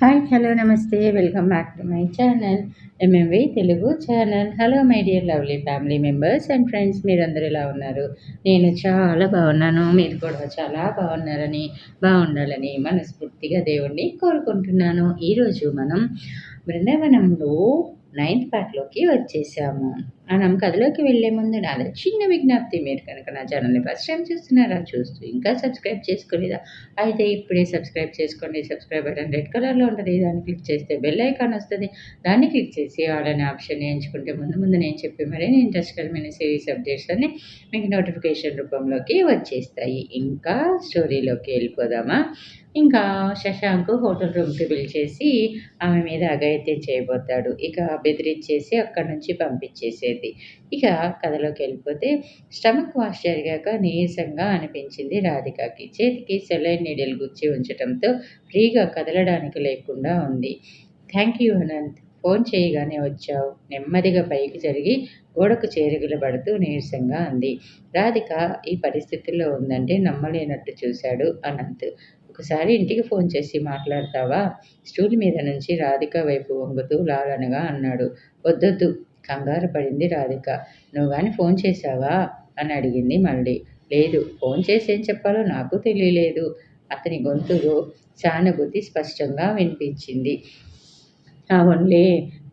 Hi hello నమస్తే welcome back to my channel MMV Telugu channel hello my dear lovely family members and friends మీరందరూ ఎలా ఉన్నారు? నేను చాలా బాగున్నాను మీరు కూడా చాలా బాగున్నారని బాగుండాలని మనస్ఫూర్తిగా దేవుణ్ణి కోరుకుంటున్నాను. ఈరోజు మనం బృందావనంలో నైన్త్ పార్ట్లోకి వచ్చేసాము. మనం కథలోకి వెళ్ళే ముందు నాది చిన్న విజ్ఞప్తి మీరు కనుక నా ఛానల్ని ఫస్ట్ టైం చూస్తున్నారా చూస్తూ ఇంకా సబ్స్క్రైబ్ చేసుకోలేదా? అయితే ఇప్పుడే సబ్స్క్రైబ్ చేసుకోండి. సబ్స్క్రైబ్ బటన్ రెడ్ కలర్లో ఉంటుంది. దాన్ని క్లిక్ చేస్తే బెల్ ఐకాన్ వస్తుంది. దాన్ని క్లిక్ చేసి ఆల్ అనే ఆప్షన్ ఎంచుకుంటే ముందు ముందు నేను చెప్పి మరిన్ని ఇంట్రెస్ట్కరమైన సిరీస్ అప్డేట్స్ అన్ని మీకు నోటిఫికేషన్ రూపంలోకి వచ్చేస్తాయి. ఇంకా స్టోరీలోకి వెళ్ళిపోదామా? ఇంకా శశాంక్ హోటల్ రూమ్కి పిలిచేసి ఆమె మీద అగైత్యం చేయబోతాడు. ఇక బెదిరించేసి అక్కడి నుంచి పంపించేసేది. ఇక కథలోకి వెళ్ళిపోతే స్టమక్ వాష్ జరిగాక నీరసంగా అనిపించింది రాధికకి. చేతికి సెలైన్ నీడిల్ గుచ్చి ఉంచడంతో ఫ్రీగా కదలడానికి లేకుండా ఉంది. థ్యాంక్ యూ అనంత్ ఫోన్ చేయగానే వచ్చావు. నెమ్మదిగా పైకి జరిగి గోడకు చేరుగిలబడుతూ నీరసంగా అంది. రాధిక ఈ పరిస్థితుల్లో ఉందంటే నమ్మలేనట్టు చూశాడు అనంత్. ఒకసారి ఇంటికి ఫోన్ చేసి మాట్లాడతావా? స్టూల్ మీద నుంచి రాధిక వైపు వంగుతూ లాలనగా అన్నాడు. వద్దొద్దు కంగారు పడింది రాధిక. నువ్వు కానీ ఫోన్ చేశావా? అని అడిగింది మళ్ళీ. లేదు ఫోన్ చేసి ఏం చెప్పాలో నాకు తెలియలేదు. అతని గొంతులో సానుభూతి స్పష్టంగా వినిపించింది. అవునులే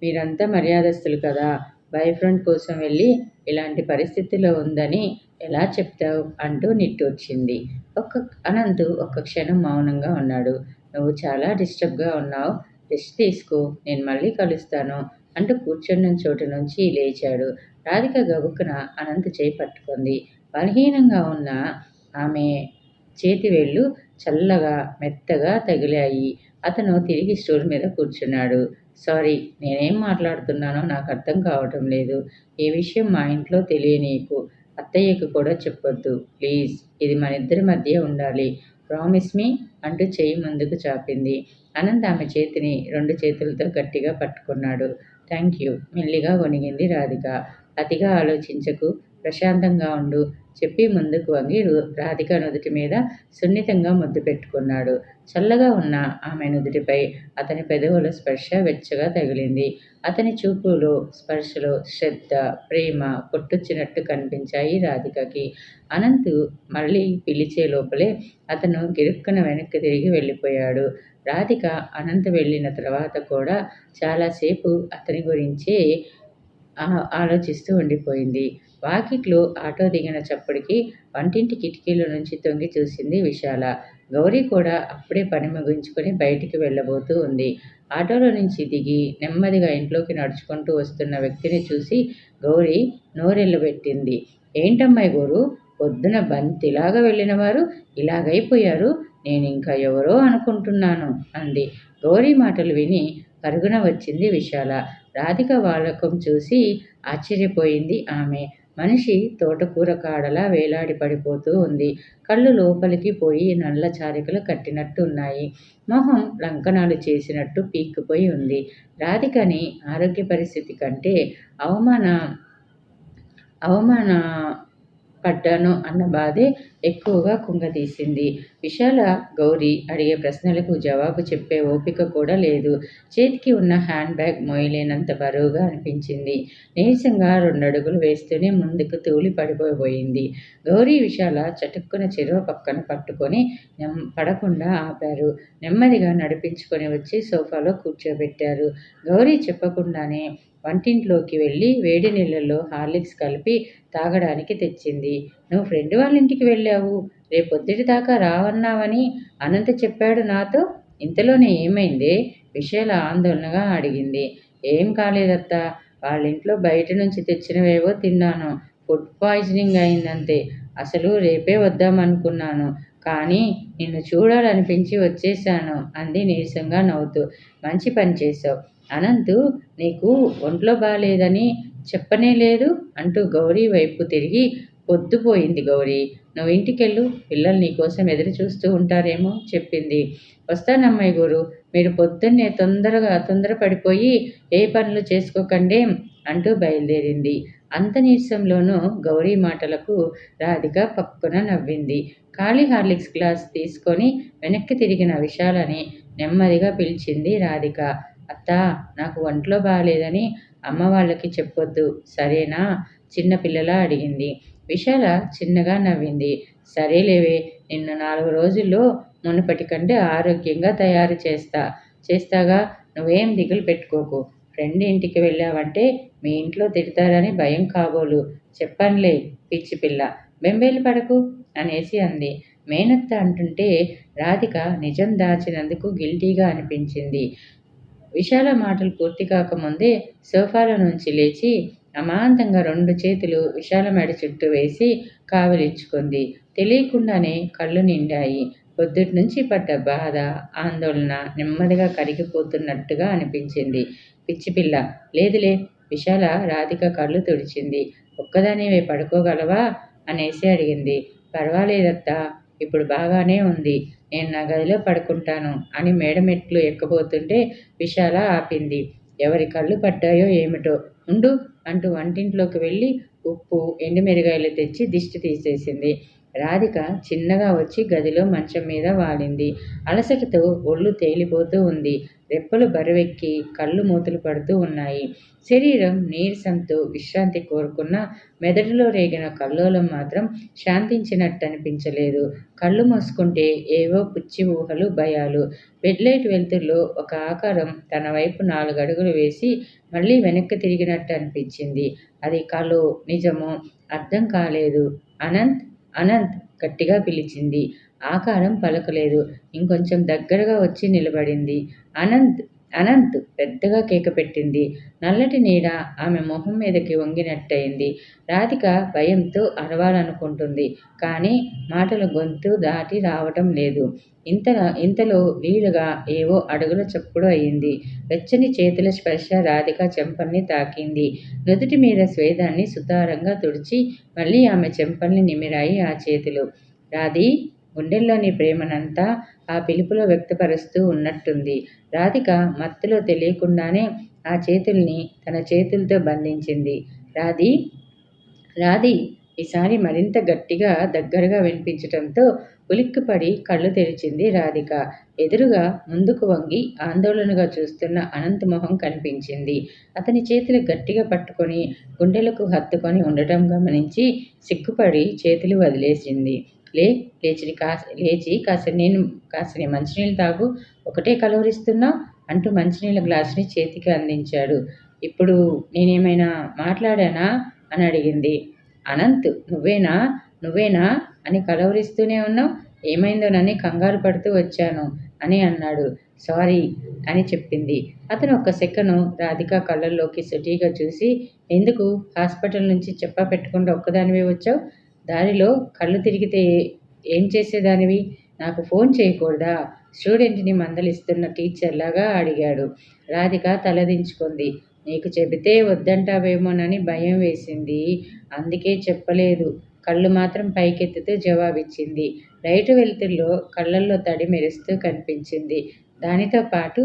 మీరంతా మర్యాదస్తులు కదా. బాయ్ ఫ్రెండ్ కోసం వెళ్ళి ఇలాంటి పరిస్థితిలో ఉందని ఎలా చెప్తావు? అంటూ నిట్టూర్చింది. ఒక్క అనంతు ఒక్క క్షణం మౌనంగా ఉన్నాడు. నువ్వు చాలా డిస్టర్బ్గా ఉన్నావు. రెస్ట్ తీసుకో. నేను మళ్ళీ కలుస్తాను. అంటూ కూర్చున్న చోటు నుంచి లేచాడు. రాధిక గబుక్కున అనంత చేయి పట్టుకుంది. బలహీనంగా ఉన్న ఆమె చేతి వేళ్ళు చల్లగా మెత్తగా తగిలాయి. అతను తిరిగి స్టూల్ మీద కూర్చున్నాడు. సారీ నేనేం మాట్లాడుతున్నానో నాకు అర్థం కావటం లేదు. ఈ విషయం మా ఇంట్లో తెలియనీకు అత్తయ్యకు కూడా చెప్పొద్దు. ప్లీజ్ ఇది మన ఇద్దరి మధ్య ఉండాలి. ప్రామిస్ మీ అంటూ చేయి ముందుకు చాపింది. అనంత్ ఆమె చేతిని రెండు చేతులతో గట్టిగా పట్టుకున్నాడు. థ్యాంక్ యూ మెల్లిగా వణిగింది రాధిక. అతిగా ఆలోచించకు. ప్రశాంతంగా ఉండు. చెప్పి ముందుకు వంగి రాధిక నుదుటి మీద సున్నితంగా ముద్దు పెట్టుకున్నాడు. చల్లగా ఉన్న ఆమె నుదుటిపై అతని పెదవుల స్పర్శ వెచ్చగా తగిలింది. అతని చూపులో స్పర్శలో శ్రద్ధ ప్రేమ పొట్టొచ్చినట్టు కనిపించాయి రాధికకి. అనంతు మళ్ళీ పిలిచే లోపలే అతను గిరుక్కున వెనక్కి తిరిగి వెళ్ళిపోయాడు. రాధిక అనంత వెళ్ళిన తర్వాత కూడా చాలాసేపు అతని గురించే ఆలోచిస్తూ ఉండిపోయింది. వాకిట్లో ఆటో దిగిన చప్పటికి వంటింటి కిటికీల నుంచి తొంగి చూసింది విశాల. గౌరీ కూడా అప్పుడే పని ముగించుకొని బయటికి వెళ్ళబోతూ ఉంది. ఆటోలో నుంచి దిగి నెమ్మదిగా ఇంట్లోకి నడుచుకుంటూ వస్తున్న వ్యక్తిని చూసి గౌరీ నోరెళ్ళబెట్టింది. ఏంటమ్మాయి గోరు? పొద్దున బంతిలాగా వెళ్ళిన వారు ఇలాగైపోయారు. నేను ఇంకా ఎవరో అనుకుంటున్నాను అంది. గౌరీ మాటలు విని పరుగున వచ్చింది విశాల. రాధిక వాలకం చూసి ఆశ్చర్యపోయింది ఆమె. మనిషి తోటకూర కాడలా వేలాడి పడిపోతూ ఉంది. కళ్ళు లోపలికి పోయి నల్ల చారికలు కట్టినట్టు ఉన్నాయి మొహం లంకనాలు చేసినట్టు పీక్కుపోయి ఉంది. రాధికని ఆరోగ్య పరిస్థితి కంటే అవమాన అవమాన పడ్డాను అన్న బాధే ఎక్కువగా కుంగదీసింది విశాల గౌరీ అడిగే ప్రశ్నలకు జవాబు చెప్పే ఓపిక కూడా లేదు. చేతికి ఉన్న హ్యాండ్ బ్యాగ్ మోయలేనంత బరువుగా అనిపించింది. నీరసంగా రెండు అడుగులు వేస్తూనే ముందుకు తూలి పడిపోయిపోయింది గౌరీ విశాల చటుక్కున చెరువు పక్కన పట్టుకొని నెమ్ పడకుండా ఆపారు. నెమ్మదిగా నడిపించుకొని వచ్చి సోఫాలో కూర్చోబెట్టారు. గౌరీ చెప్పకుండానే వంటింట్లోకి వెళ్ళి వేడి నీళ్ళల్లో హార్లిక్స్ కలిపి తాగడానికి తెచ్చింది. నువ్వు ఫ్రెండ్ వాళ్ళ ఇంటికి వెళ్ళావు. రేపొద్దుటి దాకా రావన్నావని అనంత చెప్పాడు నాతో. ఇంతలోనే ఏమైంది విషయాల ఆందోళనగా అడిగింది. ఏం కాలేదత్తా. వాళ్ళ ఇంట్లో బయట నుంచి తెచ్చినవేవో తిన్నాను. ఫుడ్ పాయిజనింగ్ అయిందంతే. అసలు రేపే వద్దామనుకున్నాను. కానీ నిన్ను చూడాలనిపించి వచ్చేసాను అంది నీరసంగా నవ్వుతూ. మంచి పని చేసావు అనంతు నీకు ఒంట్లో బాగాలేదని చెప్పనే లేదు అంటూ గౌరీ వైపు తిరిగి పొద్దుపోయింది గౌరీ. నువ్వు ఇంటికెళ్ళు పిల్లలు నీకోసం ఎదురు చూస్తూ ఉంటారేమో చెప్పింది. వస్తానమ్మాయి గురు మీరు పొద్దున్నే తొందరగా తొందరపడిపోయి ఏ పనులు చేసుకోకండే అంటూ బయలుదేరింది. అంత నీరసంలోనూ గౌరీ మాటలకు రాధిక పక్కున నవ్వింది. ఖాళీ హార్లిక్స్ గ్లాస్ తీసుకొని వెనక్కి తిరిగిన విశాలని నెమ్మదిగా పిలిచింది రాధిక. అత్త నాకు ఒంట్లో బాగాలేదని అమ్మ వాళ్ళకి చెప్పొద్దు సరేనా? చిన్నపిల్లలా అడిగింది. విశాల చిన్నగా నవ్వింది. సరేలేవే నిన్ను నాలుగు రోజుల్లో మునుపటి కంటే ఆరోగ్యంగా తయారు చేస్తా. చేస్తాగా నువ్వేం దిగులు పెట్టుకోకు. ఫ్రెండ్ ఇంటికి వెళ్ళావంటే మీ ఇంట్లో తిడతారని భయం కాబోలు. చెప్పనులే పిచ్చి పిల్ల. బెంబేలు పడకు. అనేసి అంది. మేనత్త అంటుంటే రాధిక నిజం దాచినందుకు గిల్టీగా అనిపించింది. విశాల మాటలు పూర్తి కాకముందే సోఫాల నుంచి లేచి అమాంతంగా రెండు చేతులు విశాల మెడ చుట్టూ వేసి కావలిచ్చుకుంది. తెలియకుండానే కళ్ళు నిండాయి. పొద్దుటి నుంచి పడ్డ బాధ ఆందోళన నెమ్మదిగా కరిగిపోతున్నట్టుగా అనిపించింది. పిచ్చిపిల్ల లేదులే విశాల రాధిక కళ్ళు తుడిచింది. ఒక్కదానివే పడుకోగలవా అనేసి అడిగింది. పర్వాలేదత్తా ఇప్పుడు బాగానే ఉంది నేను నా గదిలో పడుకుంటాను అని మేడమెట్లు ఎక్కబోతుంటే విశాల ఆపింది. ఎవరి కళ్ళు పడ్డాయో ఏమిటో. ఉండు అంటూ వంటింట్లోకి వెళ్ళి ఉప్పు ఎండుమిరగాయలు తెచ్చి దిష్టి తీసేసింది. రాధిక చిన్నగా వచ్చి గదిలో మంచం మీద వాలింది. అలసటతో ఒళ్ళు తేలిపోతూ ఉంది. రెప్పలు బరువెక్కి కళ్ళు మూతలు పడుతూ ఉన్నాయి. శరీరం నీరసంతో విశ్రాంతి కోరుకున్న మెదడులో రేగిన కల్లోలం మాత్రం శాంతించినట్టు అనిపించలేదు కళ్ళు మూసుకుంటే ఏవో పుచ్చి ఊహలు భయాలు. బెడ్లైట్ వెలుతురులో ఒక ఆకారం తన వైపు నాలుగు అడుగులు వేసి మళ్ళీ వెనక్కి తిరిగినట్టు అనిపించింది అది కలో నిజమో అర్థం కాలేదు. అనంత్ అనంత్ గట్టిగా పిలిచింది. ఆకారం పలకలేదు. ఇంకొంచెం దగ్గరగా వచ్చి నిలబడింది. అనంత్ అనంత్ పెద్దగా కేక పెట్టింది. నల్లటి నీడ ఆమె మొహం మీదకి వంగినట్టయింది. రాధిక భయంతో అరవాలనుకుంటుంది. కానీ మాటల గొంతు దాటి రావటం లేదు. ఇంత ఇంతలో వీలుగా ఏవో అడుగుల చప్పుడు అయింది. వెచ్చని చేతుల స్పర్శ రాధిక చెంపల్ని తాకింది. నుదుటి మీద స్వేదాన్ని సుతారంగా తుడిచి మళ్ళీ ఆమె చెంపల్ని నిమిరాయి ఆ చేతులు. రాధి? గుండెల్లోని ప్రేమనంతా ఆ పిలుపులో వ్యక్తపరుస్తూ ఉన్నట్టుంది. రాధిక మత్తులో తెలియకుండానే ఆ చేతుల్ని తన చేతులతో బంధించింది. రాధి? రాధి! ఈసారి మరింత గట్టిగా దగ్గరగా వినిపించటంతో ఉలిక్కిపడి కళ్ళు తెరిచింది రాధిక. ఎదురుగా ముందుకు వంగి ఆందోళనగా చూస్తున్న అనంత మొహం కనిపించింది. అతని చేతులు గట్టిగా పట్టుకొని గుండెలకు హత్తుకొని ఉండటం గమనించి సిగ్గుపడి చేతులు వదిలేసింది. లే లేచి కాస లేచి కాస్త నేను కాసిన మంచినీళ్ళు తాగు ఒకటే కలవరిస్తున్నా అంటూ మంచినీళ్ళ గ్లాసుని చేతికి అందించాడు. ఇప్పుడు నేనేమైనా మాట్లాడానా? అని అడిగింది. అనంత్ నువ్వేనా? నువ్వేనా? అని కలవరిస్తూనే ఉన్నావు. ఏమైందోనని కంగారు పడుతూ వచ్చాను అని అన్నాడు. సారీ అని చెప్పింది. అతను ఒక్క సెక్కను రాధిక కళ్ళల్లోకి సుటీగా చూసి ఎందుకు? హాస్పిటల్ నుంచి చెప్ప పెట్టకుండా ఒక్కదానివే వచ్చావు? దారిలో కళ్ళు తిరిగితే ఏం చేసేదానివి? నాకు ఫోన్ చేయకూడదా? స్టూడెంట్ని మందలిస్తున్న టీచర్లాగా అడిగాడు. రాధిక తలదించుకుంది. నీకు చెబితే వద్దంటావేమోనని భయం వేసింది. అందుకే చెప్పలేదు. కళ్ళు మాత్రం పైకెత్తుతూ జవాబిచ్చింది. లైట్ వెలుతుల్లో కళ్ళల్లో తడి మెరుస్తూ కనిపించింది. దానితో పాటు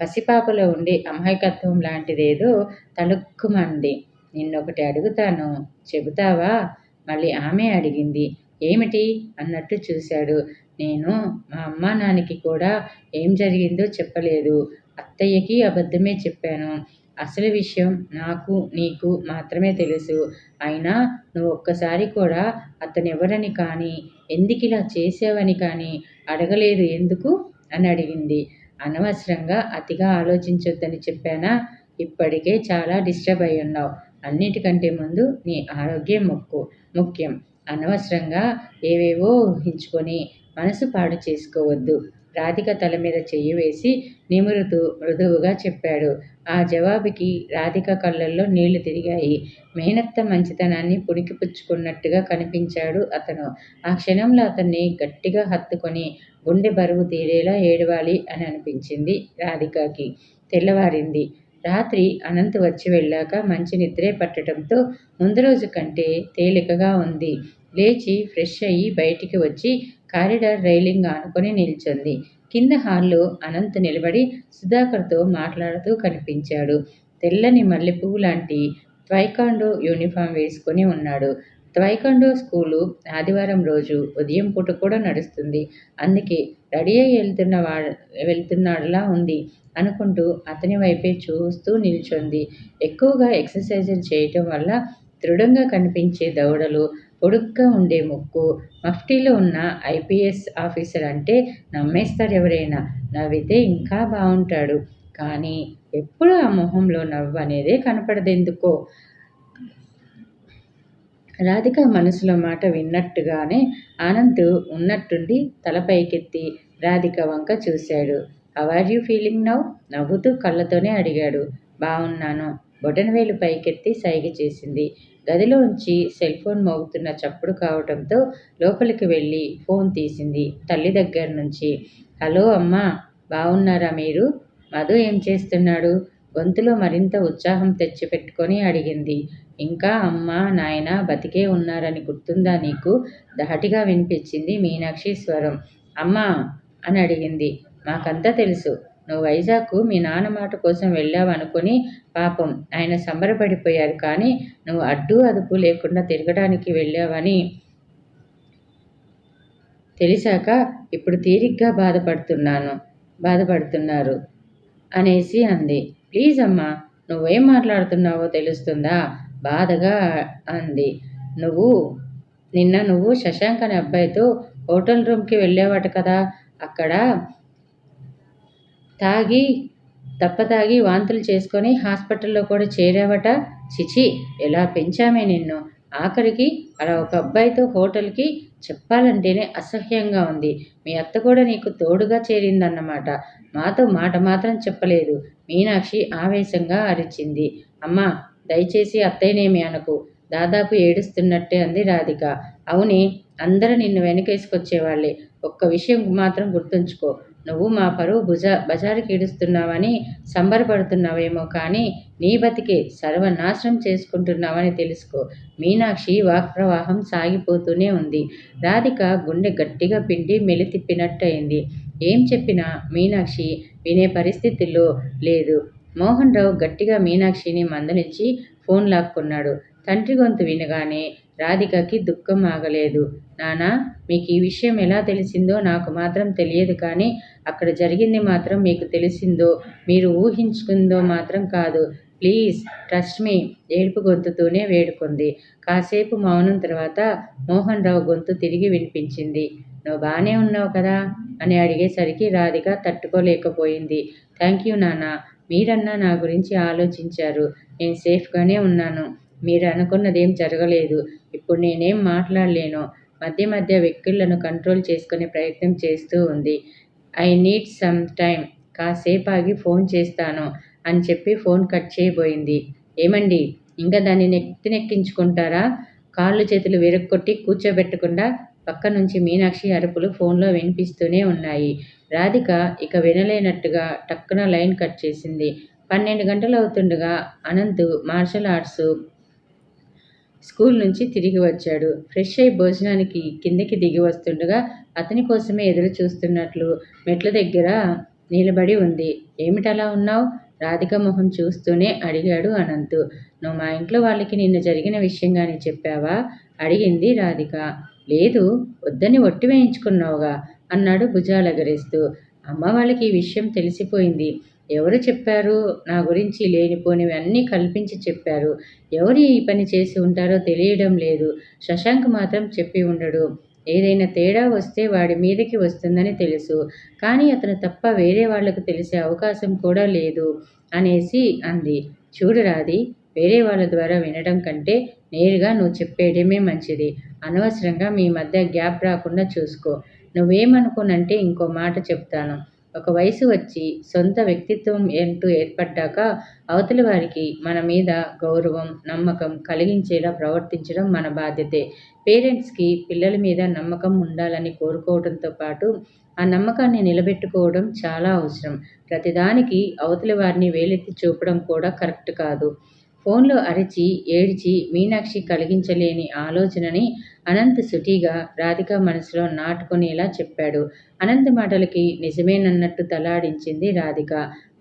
పసిపాపలో ఉండే అమాయకత్వం లాంటిదేదో తలుక్కుమంది నిన్నొకటి అడుగుతాను. చెబుతావా? మళ్ళీ ఆమె అడిగింది. ఏమిటి? అన్నట్టు చూశాడు. నేను మా అమ్మ నాన్నకి కూడా ఏం జరిగిందో చెప్పలేదు. అత్తయ్యకి అబద్ధమే చెప్పాను. అసలు విషయం నాకు నీకు మాత్రమే తెలుసు. అయినా నువ్వు ఒక్కసారి కూడా అతనెవరని కానీ ఎందుకు ఇలా చేసావని కానీ అడగలేదు ఎందుకు? అని అడిగింది. అనవసరంగా అతిగా ఆలోచించొద్దని చెప్పానా? ఇప్పటికే చాలా డిస్టర్బ్ అయి ఉన్నావు అన్నిటికంటే ముందు నీ ఆరోగ్యం మొక్కు ముఖ్యం. అనవసరంగా ఏవేవో ఊహించుకొని మనసు పాడు చేసుకోవద్దు. రాధిక తల మీద చెయ్యి వేసి నిమురుతూ మృదువుగా చెప్పాడు. ఆ జవాబుకి రాధిక కళ్ళల్లో నీళ్ళు తిరిగాయి. మేనత్త మంచితనాన్ని పుణికిపుచ్చుకున్నట్టుగా కనిపించాడు అతను. ఆ క్షణంలో అతన్ని గట్టిగా హత్తుకొని గుండె బరువు తీరేలా ఏడవాలి అని అనిపించింది రాధికకి. తెల్లవారింది. రాత్రి అనంత్ వచ్చి వెళ్ళాక మంచి నిద్రే పట్టడంతో ముందు రోజు కంటే తేలికగా ఉంది. లేచి ఫ్రెష్ అయ్యి బయటికి వచ్చి కారిడార్ రైలింగ్ ఆనుకొని నిల్చుంది. కింద హాల్లో అనంత్ నిలబడి సుధాకర్తో మాట్లాడుతూ కనిపించాడు. తెల్లని మల్లెపువ్వు లాంటి ట్వైకాండో యూనిఫామ్ వేసుకొని ఉన్నాడు. త్వైకండో స్కూలు ఆదివారం రోజు ఉదయం పూట కూడా నడుస్తుంది. అందుకే రెడీ అయి వెళ్తున్న వా వెళ్తున్నాడులా ఉంది అనుకుంటూ అతని వైపే చూస్తూ నిల్చుంది. ఎక్కువగా ఎక్సర్సైజులు చేయటం వల్ల దృఢంగా కనిపించే దవడలు పొడుగ్గా ఉండే ముక్కు మఫ్టీలో ఉన్న ఐపీఎస్ ఆఫీసర్ అంటే నమ్మేస్తారు ఎవరైనా. నవ్వితే ఇంకా బాగుంటాడు కానీ ఎప్పుడు ఆ మొహంలో నవ్వు అనేదే కనపడదెందుకో? రాధిక మనసులో మాట విన్నట్టుగానే ఆనంద్ ఉన్నట్టుండి తల పైకెత్తి రాధిక వంక చూశాడు. ఆర్ యూ ఫీలింగ్ నవ్ నవ్వుతూ కళ్ళతోనే అడిగాడు. బాగున్నాను బొటనవేలు పైకెత్తి సైగ చేసింది. గదిలో ఉంచి సెల్ ఫోన్ మోగుతున్న చప్పుడు కావటంతో లోపలికి వెళ్ళి ఫోన్ తీసింది తల్లి దగ్గర నుంచి. హలో అమ్మా బాగున్నారా మీరు? మధు ఏం చేస్తున్నాడు? గొంతులో మరింత ఉత్సాహం తెచ్చిపెట్టుకొని అడిగింది. ఇంకా అమ్మ నాయన బతికే ఉన్నారని గుర్తుందా నీకు? ధాటిగా వినిపించింది మీనాక్షి స్వరం. అమ్మా అని అడిగింది. మాకంతా తెలుసు. నువ్వు వైజాగ్కు మీ నాన్న మాట కోసం వెళ్ళావనుకొని పాపం ఆయన సంబరపడిపోయారు కానీ నువ్వు అడ్డు అదుపు లేకుండా తిరగడానికి వెళ్ళావని తెలిసాక ఇప్పుడు తీరిగ్గా బాధపడుతున్నాను బాధపడుతున్నారు అనేసి అంది. ప్లీజ్ అమ్మా నువ్వేం మాట్లాడుతున్నావో తెలుస్తుందా? బాధగా అంది. నువ్వు నిన్న నువ్వు శశాంక్ అనే అబ్బాయితో హోటల్ రూమ్కి వెళ్ళేవాట కదా. అక్కడ తాగి తప్పతాగి వాంతులు చేసుకొని హాస్పిటల్లో కూడా చేరావట. చిచి ఎలా పెంచామే నిన్ను? ఆఖరికి అలా ఒక అబ్బాయితో హోటల్కి చెప్పాలంటేనే అసహ్యంగా ఉంది. మీ అత్త కూడా నీకు తోడుగా చేరిందన్నమాట. మాతో మాట మాత్రం చెప్పలేదు. మీనాక్షి ఆవేశంగా అరిచింది. అమ్మా దయచేసి అత్తయ్యనేమి అనకు. దాదాపు ఏడుస్తున్నట్టే అంది రాధిక. అవునే అందరూ నిన్ను వెనకేసుకొచ్చేవాళ్ళే. ఒక్క విషయం మాత్రం గుర్తుంచుకో. నువ్వు మా పరువు భుజ బజారుకి ఈడుస్తున్నావని సంబరపడుతున్నావేమో కానీ నీ బతికే సర్వనాశనం చేసుకుంటున్నావని తెలుసుకో. మీనాక్షి వాక్ ప్రవాహం సాగిపోతూనే ఉంది. రాధిక గుండె గట్టిగా పిండి మెలి తిప్పినట్టయింది ఏం చెప్పినా మీనాక్షి వినే పరిస్థితుల్లో లేదు. మోహన్ రావు గట్టిగా మీనాక్షిని మందలించి ఫోన్ లాక్కున్నాడు. తండ్రి గొంతు వినగానే రాధికకి దుఃఖం ఆగలేదు. నానా మీకు ఈ విషయం ఎలా తెలిసిందో నాకు మాత్రం తెలియదు కానీ అక్కడ జరిగింది మాత్రం మీకు తెలిసిందో మీరు ఊహించుకుందో మాత్రం కాదు. ప్లీజ్ ట్రస్ట్ మీ ఏడుపు గొంతుతోనే వేడుకుంది. కాసేపు మౌనం తర్వాత మోహన్ రావు గొంతు తిరిగి వినిపించింది. నువ్వు బాగానే ఉన్నావు కదా? అని అడిగేసరికి రాధిక తట్టుకోలేకపోయింది. థ్యాంక్ యూ నాన్న మీరన్నా నా గురించి ఆలోచించారు. నేను సేఫ్గానే ఉన్నాను. మీరు అనుకున్నదేం జరగలేదు. ఇప్పుడు నేనేం మాట్లాడలేను. మధ్య మధ్య వ్యక్తులను కంట్రోల్ చేసుకునే ప్రయత్నం చేస్తూ ఉంది. ఐ నీడ్ సమ్ టైం కాసేపు ఆగి ఫోన్ చేస్తాను అని చెప్పి ఫోన్ కట్ చేయబోయింది. ఏమండి? ఇంకా దాన్ని నెత్తినెక్కించుకుంటారా కాళ్ళు చేతులు విరక్కొట్టి కూర్చోబెట్టకుండా పక్క నుంచి మీనాక్షి అరుపులు ఫోన్లో వినిపిస్తూనే ఉన్నాయి. రాధిక ఇక వినలేనట్టుగా టక్కున లైన్ కట్ చేసింది. పన్నెండు గంటలు అవుతుండగా అనంత్ మార్షల్ ఆర్ట్స్ స్కూల్ నుంచి తిరిగి వచ్చాడు. ఫ్రెష్ అయి భోజనానికి కిందకి దిగి వస్తుండగా అతని కోసమే ఎదురు చూస్తున్నట్లు మెట్ల దగ్గర నిలబడి ఉంది. ఏమిటలా ఉన్నావు? రాధిక మొహం చూస్తూనే అడిగాడు అనంత్. నువ్వు మా ఇంట్లో వాళ్ళకి నిన్న జరిగిన విషయం కానీ చెప్పావా? అడిగింది రాధిక. లేదు వద్దని ఒట్టి వేయించుకున్నావుగా అన్నాడు భుజాలగరేస్తూ. అమ్మ వాళ్ళకి ఈ విషయం తెలిసిపోయింది. ఎవరు చెప్పారు? నా గురించి లేనిపోనివి అన్నీ కల్పించి చెప్పారు. ఎవరు ఈ పని చేసి ఉంటారో తెలియడం లేదు. శశాంక్ మాత్రం చెప్పి ఉండడు. ఏదైనా తేడా వస్తే వాడి మీదకి వస్తుందని తెలుసు. కానీ అతను తప్ప వేరే వాళ్ళకు తెలిసే అవకాశం కూడా లేదు అనేసి అంది. చూడు రాది వేరే వాళ్ళ ద్వారా వినడం కంటే నేరుగా నువ్వు చెప్పేయడమే మంచిది. అనవసరంగా మీ మధ్య గ్యాప్ రాకుండా చూసుకో. నువ్వేమనుకోనంటే ఇంకో మాట చెప్తాను. ఒక వయసు వచ్చి సొంత వ్యక్తిత్వం ఏంటూ ఏర్పడ్డాక అవతలి వారికి మన మీద గౌరవం నమ్మకం కలిగించేలా ప్రవర్తించడం మన బాధ్యతే. పేరెంట్స్కి పిల్లల మీద నమ్మకం ఉండాలని కోరుకోవడంతో పాటు ఆ నమ్మకాన్ని నిలబెట్టుకోవడం చాలా అవసరం. ప్రతిదానికి అవతలి వారిని వేలెత్తి చూపడం కూడా కరెక్ట్ కాదు. ఫోన్లో అరిచి ఏడ్చి మీనాక్షి కలిగించలేని ఆలోచనని అనంత్ సుటిగా రాధిక మనసులో నాటుకునేలా చెప్పాడు. అనంత్ మాటలకి నిజమేనన్నట్టు తలాడించింది రాధిక.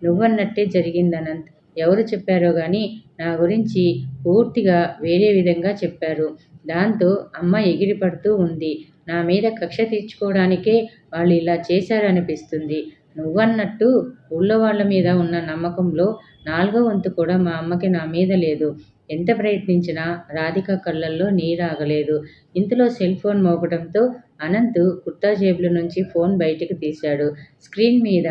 నువ్వన్నట్టే జరిగింది అనంత్. ఎవరు చెప్పారో కానీ నా గురించి పూర్తిగా వేరే విధంగా చెప్పారు. దాంతో అమ్మ ఎగిరిపడుతూ ఉంది. నా మీద కక్ష తీర్చుకోవడానికే వాళ్ళు ఇలా చేశారనిపిస్తుంది. నువ్వన్నట్టు ఊళ్ళో వాళ్ళ మీద ఉన్న నమ్మకంలో నాలుగో వంతు కూడా మా అమ్మకి నా మీద లేదు. ఎంత ప్రయత్నించినా రాధిక కళ్ళల్లో నీరాగలేదు ఇంతలో సెల్ ఫోన్ మోగడంతో అనంత్ కుర్తా జేబుల నుంచి ఫోన్ బయటకు తీశాడు. స్క్రీన్ మీద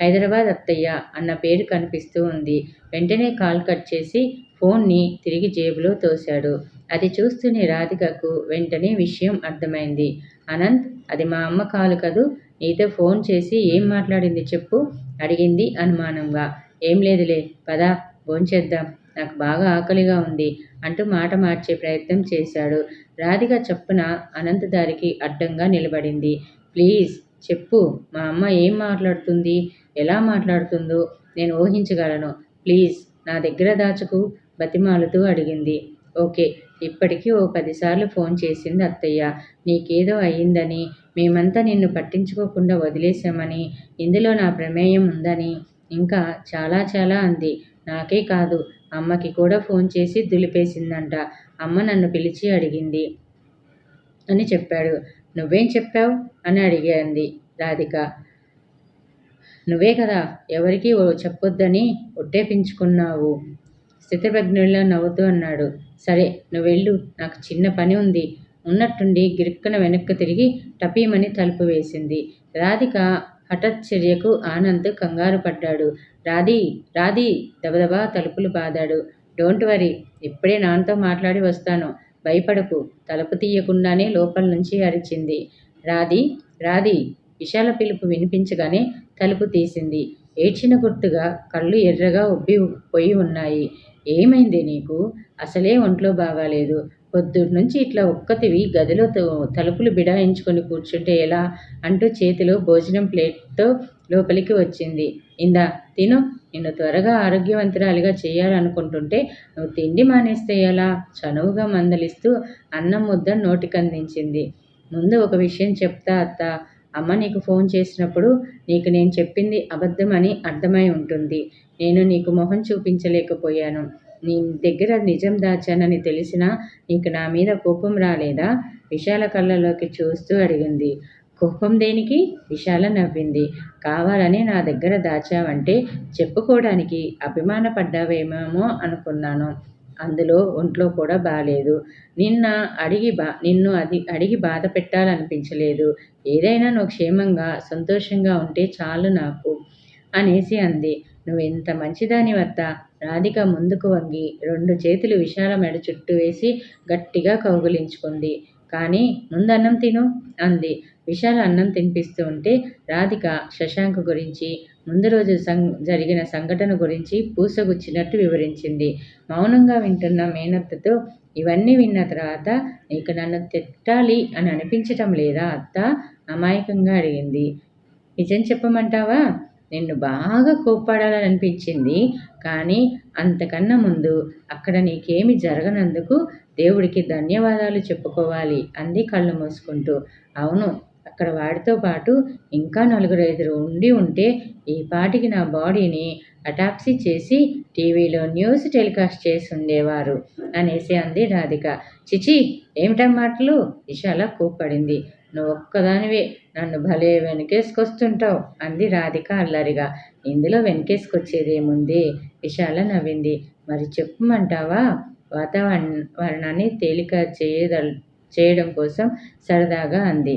హైదరాబాద్ అత్తయ్య అన్న పేరు కనిపిస్తూ ఉంది. వెంటనే కాల్ కట్ చేసి ఫోన్ని తిరిగి జేబులో తోశాడు. అది చూస్తూనే రాధికకు వెంటనే విషయం అర్థమైంది. అనంత్ అది మా అమ్మ కాలు కదూ? నీతో ఫోన్ చేసి ఏం మాట్లాడింది చెప్పు? అడిగింది అనుమానంగా. ఏం లేదులే పదా భోంచేద్దాం. నాకు బాగా ఆకలిగా ఉంది అంటూ మాట మార్చే ప్రయత్నం చేశాడు. రాధిక చప్పున అనంత దారికి అడ్డంగా నిలబడింది. ప్లీజ్ చెప్పు మా అమ్మ ఏం మాట్లాడుతుంది? ఎలా మాట్లాడుతుందో నేను ఊహించగలను. ప్లీజ్ నా దగ్గర దాచుకు బతిమాలుతూ అడిగింది. ఓకే ఇప్పటికీ ఓ పదిసార్లు ఫోన్ చేసింది అత్తయ్య. నీకేదో అయ్యిందని మేమంతా నిన్ను పట్టించుకోకుండా వదిలేశామని ఇందులో నా ప్రమేయం ఉందని. ఇంకా చాలా చాలా అంది. నాకే కాదు అమ్మకి కూడా ఫోన్ చేసి దులిపేసిందంట. అమ్మ నన్ను పిలిచి అడిగింది అని చెప్పాడు. నువ్వేం చెప్పావు? అని అడిగింది రాధిక. నువ్వే కదా ఎవరికీ ఓ చెప్పొద్దని ఒట్టేపించుకున్నావు స్థితప్రజ్ఞుల్లో నవ్వుతూ అన్నాడు. సరే నువ్వెళ్ళు నాకు చిన్న పని ఉంది. ఉన్నట్టుండి గిరిక్కున వెనక్కి తిరిగి టపీమని తలుపు వేసింది. రాధిక హఠాశ్చర్యకు ఆనంద్ కంగారు పడ్డాడు. రాధి రాధి దబదబా తలుపులు బాదాడు. డోంట్ వరీ ఇప్పుడే నాన్నతో మాట్లాడి వస్తాను. భయపడకు తలుపు తీయకుండానే లోపల నుంచి అరిచింది. రాధి రాధి విశాల పిలుపు వినిపించగానే తలుపు తీసింది. ఏడ్చిన గుర్తుగా కళ్ళు ఎర్రగా ఉబ్బి పోయి ఉన్నాయి. ఏమైంది నీకు? అసలే ఒంట్లో బాగాలేదు. పొద్దుటి నుంచి ఇట్లా ఒక్కతివి గదిలో త- తలుపులు బిడాయించుకొని కూర్చుంటే ఎలా అంటూ చేతిలో భోజనం ప్లేట్తో లోపలికి వచ్చింది. ఇందా తిను. నిన్ను త్వరగా ఆరోగ్యవంతురాలిగా చేయాలనుకుంటుంటే నువ్వు తిండి మానేస్తే ఎలా? చనువుగా మందలిస్తూ అన్నం ముద్ద నోటికందించింది. ముందు ఒక విషయం చెప్తా అత్త. అమ్మ నీకు ఫోన్ చేసినప్పుడు నీకు నేను చెప్పింది అబద్ధమని అర్థమై ఉంటుంది. నేను నీకు మొహం చూపించలేకపోయాను. నీ దగ్గర నిజం దాచానని తెలిసినా నీకు నా మీద కోపం రాలేదా? విశాల కళ్ళలోకి చూస్తూ అడిగింది. కోపం దేనికి? విశాల నవ్వింది. కావాలని నా దగ్గర దాచావంటే చెప్పుకోవడానికి అభిమానపడ్డావేమేమో అనుకున్నాను. అందులో ఒంట్లో కూడా బాలేదు. నిన్న అడిగి బా నిన్ను అది అడిగి బాధ పెట్టాలనిపించలేదు. ఏదైనా నువ్వు క్షేమంగా సంతోషంగా ఉంటే చాలు నాకు అనేసి అంది. నువ్వు ఎంత మంచిదాని వద్ద రాధిక ముందుకు వంగి రెండు చేతులు విశాల మెడ చుట్టూ వేసి గట్టిగా కౌగులించుకుంది. కానీ ముందు అన్నం తిను అంది. విశాల అన్నం తినిపిస్తూ ఉంటే రాధిక శశాంక్ గురించి ముందు రోజు సం జరిగిన సంఘటన గురించి పూసగుచ్చినట్టు వివరించింది. మౌనంగా వింటున్న మేనత్తతో ఇవన్నీ విన్న తర్వాత నీకు నన్ను తిట్టాలి అని అనిపించటం లేదా అత్త? అమాయకంగా అడిగింది. నిజం చెప్పమంటావా? నిన్ను బాగా కోప్పడాలని అనిపించింది కానీ అంతకన్నా ముందు అక్కడ నీకేమి జరగనందుకు దేవుడికి ధన్యవాదాలు చెప్పుకోవాలి అంది కళ్ళు మూసుకుంటూ. అవును అక్కడ వాడితో పాటు ఇంకా నలుగురు ఐదురు ఉండి ఉంటే ఈ పాటికి నా బాడీని అటాప్సీ చేసి టీవీలో న్యూస్ టెలికాస్ట్ చేసి ఉండేవారు అనేసి అంది రాధిక. చిచి ఏమిటా మాటలు? విశాల కోప్పడింది. నువ్వు ఒక్కదానివే నన్ను భలే వెనకేసుకొస్తుంటావు అంది రాధిక అల్లరిగా. ఇందులో వెనకేసుకొచ్చేదేముంది? విశాల నవ్వింది. మరి చెప్పమంటావా? వాతావరణాన్ని తేలిక చేయదల్ చేయడం కోసం సరదాగా అంది.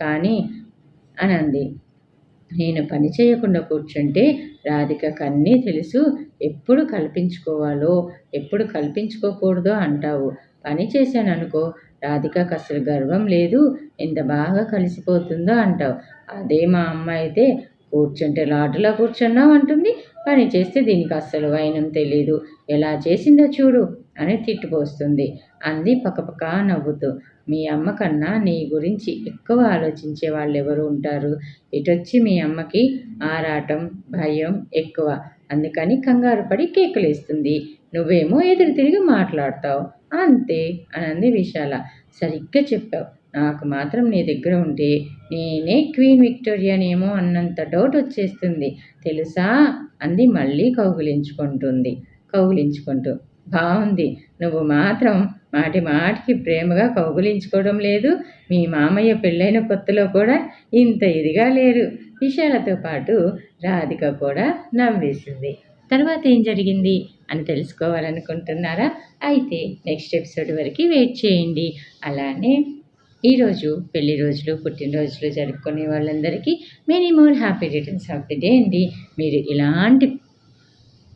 కానీ అని అంది నేను పని చేయకుండా కూర్చుంటే రాధిక కన్నీ తెలుసు ఎప్పుడు కల్పించుకోవాలో ఎప్పుడు కల్పించుకోకూడదో అంటావు. పని చేశాను అనుకో రాధికకు అసలు గర్వం లేదు. ఎంత బాగా కలిసిపోతుందో అంటావు. అదే మా అమ్మ అయితే కూర్చుంటే లాటులా కూర్చున్నావు అంటుంది. పని చేస్తే దీనికి అస్సలు వైనం తెలీదు. ఎలా చేసిందో చూడు అని తిట్టుపోస్తుంది అంది పక్కపక్క నవ్వుతూ. మీ అమ్మ కన్నా నీ గురించి ఎక్కువ ఆలోచించే వాళ్ళు ఎవరు ఉంటారు? ఇటొచ్చి మీ అమ్మకి ఆరాటం భయం ఎక్కువ. అందుకని కంగారు పడి కేకలేస్తుంది. నువ్వేమో ఎదురు తిరిగి మాట్లాడతావు. అంతే అనంది విశాల. సరిగ్గా చెప్పావు. నాకు మాత్రం నీ దగ్గర ఉంటే నేనే క్వీన్ విక్టోరియానేమో అన్నంత డౌట్ వచ్చేస్తుంది. తెలుసా? అంది మళ్ళీ కౌగులించుకుంటుంది. కౌగులించుకుంటూ. బాగుంది నువ్వు మాత్రం మాటి మాటికి ప్రేమగా కౌగులించుకోవడం లేదు. మీ మామయ్య పెళ్ళైన కొత్తలో కూడా ఇంత ఇదిగా లేరు. విశాలతో పాటు రాధిక కూడా నవ్వేసింది. తర్వాత ఏం జరిగింది అని తెలుసుకోవాలనుకుంటున్నారా? అయితే నెక్స్ట్ ఎపిసోడ్ వరకు వెయిట్ చేయండి. అలానే ఈరోజు పెళ్ళి రోజులు పుట్టినరోజులు జరుపుకునే వాళ్ళందరికీ many more happy returns of the day అండి. మీరు ఇలాంటి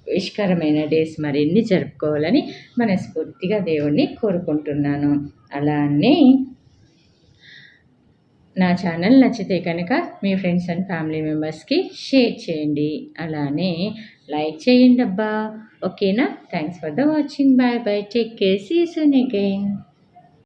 విష్కరమైన డేస్ మరిన్ని జరుపుకోవాలని మనస్ఫూర్తిగా దేవుణ్ణి కోరుకుంటున్నాను. అలానే నా ఛానల్ నచ్చితే కనుక మీ ఫ్రెండ్స్ అండ్ ఫ్యామిలీ మెంబర్స్కి షేర్ చేయండి. అలానే లైక్ చేయండి అబ్బా ఓకేనా? Thanks for the watching. Bye bye. Take care. See soon again.